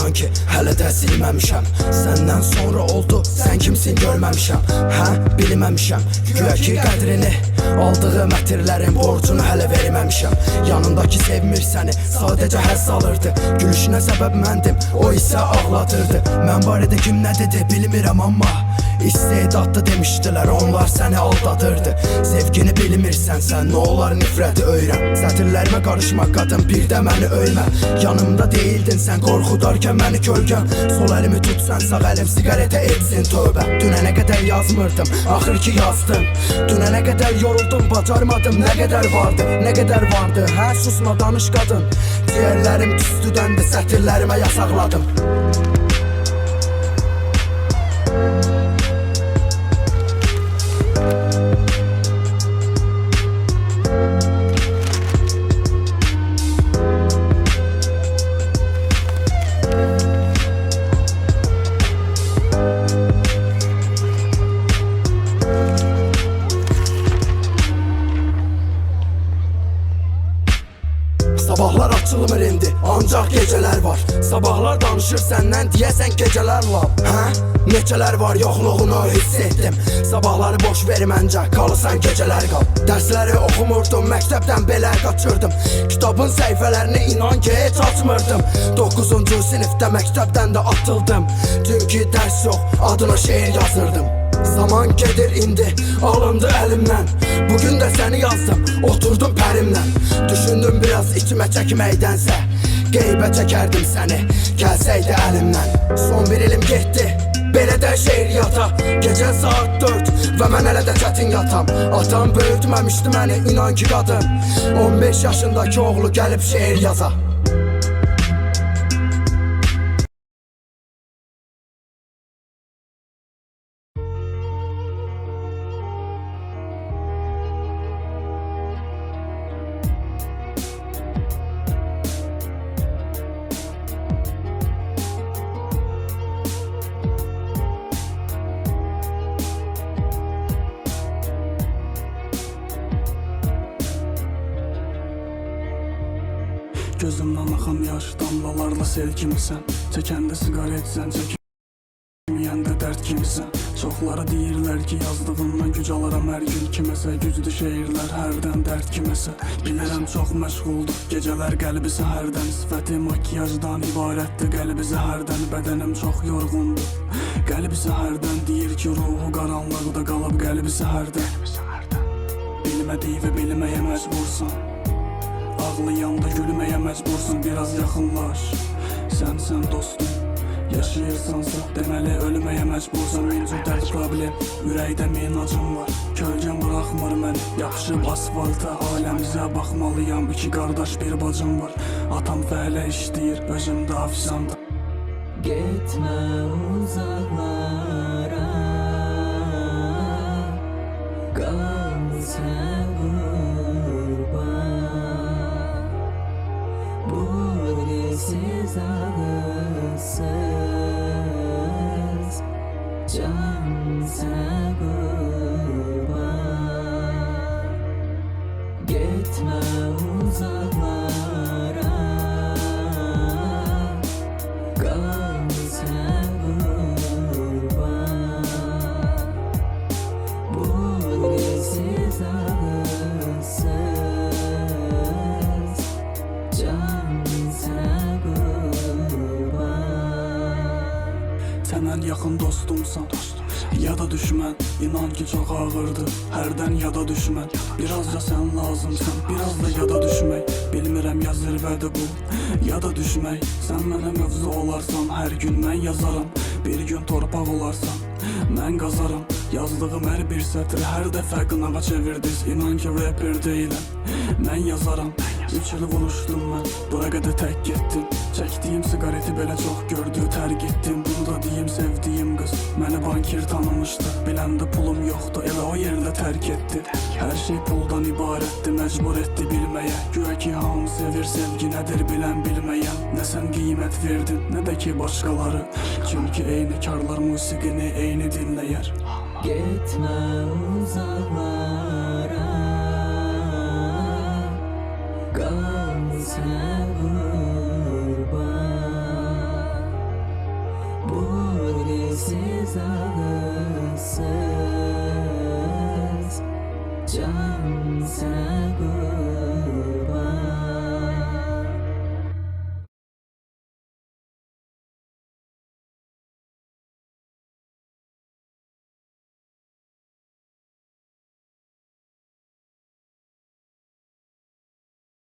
inan ki hələ də silməmişəm Səndən sonra oldu, sən kimsin görməmişəm Hə, bilməmişəm, güya ki qədrini Aldığı mətirlərin borcunu hələ verməmişəm Yanındakı sevmir səni, sadəcə həzz alırdı. Gülüşünə səbəb məndim, o isə ağladırdı Mən barədə kim nə dedi bilmirəm amma İstedadlı demişdilər onlar səni aldadırdı Sevgini bilmirsən sən nə olar nifrəti öyrən Sətirlərimə qarışma qadın bir də məni öymə Yanımda deyildin sən qorxudarkən məni kölgən Sol əlimi tutsan sağ əlim siqaretə etsin tövbə Dünənə qədər yazmırdım axır ki yazdım. Dünənə qədər yoruldum bacarmadım nə qədər vardı nə qədər vardı? Hə susma danış qadın Ciyərlərim tüstüdəndi sətirlərimə yasaqladım Sabahlar ancaq gecələr var. Sabahlar danışır səndən deyəsən gecələr lab Hə? Neçələr var yoxluğunu hiss etdim Sabahları boş ver məncə qalırsan gecələr qal Dərsləri oxumurdum məktəbdən belə qaçırdım Kitabın səhifələrini inan ki heç açmırdım. 9-cu sinifdə məktəbdən də atıldım. Çünki dərs yox adına şeir yazırdım Zaman gedir indi alındı əlimdən Bugün də səni yazdım oturdum pərimlə Düşündüm biraz içimə çəkməkdənsə Qeybə çəkərdim səni gəlsəydi əlimdən Son bir ilim getdi Belə də şeiriyyata Gecə saat 4 və mən hələ də çətin yatam. Atam böyütməmişdi məni inan ki qadın 15 yaşındakı oğlu gəlib şeir yaza Gözümdən axan yaş damlalarla sel kimisən. Çəkəndə siqaretsən çəkməyəndə dərd kimisən. Çoxları deyirlər ki yazdığımdan güc alaram hər gün kiməsə Güclü şeirlər hərdən dərd kiməsə Bilirəm çox məşğuldur gecələr qəlbi səhərdən Sifəti makiyajdan ibarətdir qəlbi zəhərdən Bədənim çox yorğundur Qəlbi səhərdən deyir ki ruhu qaranlıqda qalıb qəlbi səhərdən Bilmədiyi və bilməyə məcbursan Ağlayanda gülməyə məcbursun biraz yaxınlaş Sən sən dostum Yaşayırsansa deməli ölməyə məcbursan cür dərd problem Ürəkdə min acım var. Kölgəm buraxmır məni Yapışıb asfalta. Aləmizə baxmalıyam İki qardaş bir bacım var. Atam fəhlə işləyir Özümdə afisanta Gitme uzaklara Can sen kurban Yaxın dostumsan Ya da düşmən İnan ki çox ağırdır Hərdən ya da düşmən Birazca sən lazımsan Biraz da ya da düşmək Bilmirəm ya zirvədir bu. Ya da düşmək Sən mənə mövzu olarsan Hər gün mən yazaram Bir gün torpaq olarsan Mən qazaram Yazdığım hər bir sətr Hər dəfə qınağa çevirdiniz İnan ki rapper deyiləm Mən yazaram Üç il vuruşdum mən Bura qədər tək getdim Çəkdiyim siqareti belə çox gördü Tərk etdim Bunu da deyim sevdiyim qız Məni bankir tanımışdı Biləndə pulum yoxdu Elə o yerdə tərk etdi Hər şey puldan ibarətdir Məcbur etdi bilməyə Güya ki hamı sevir sevgi nədir bilən bilməyən Nə sən qiymət verdin Nə də ki başqaları Çünki eyni karlar musiqini eyni dinləyər Gitme uzaklara Sensiz ağıtsız Can sana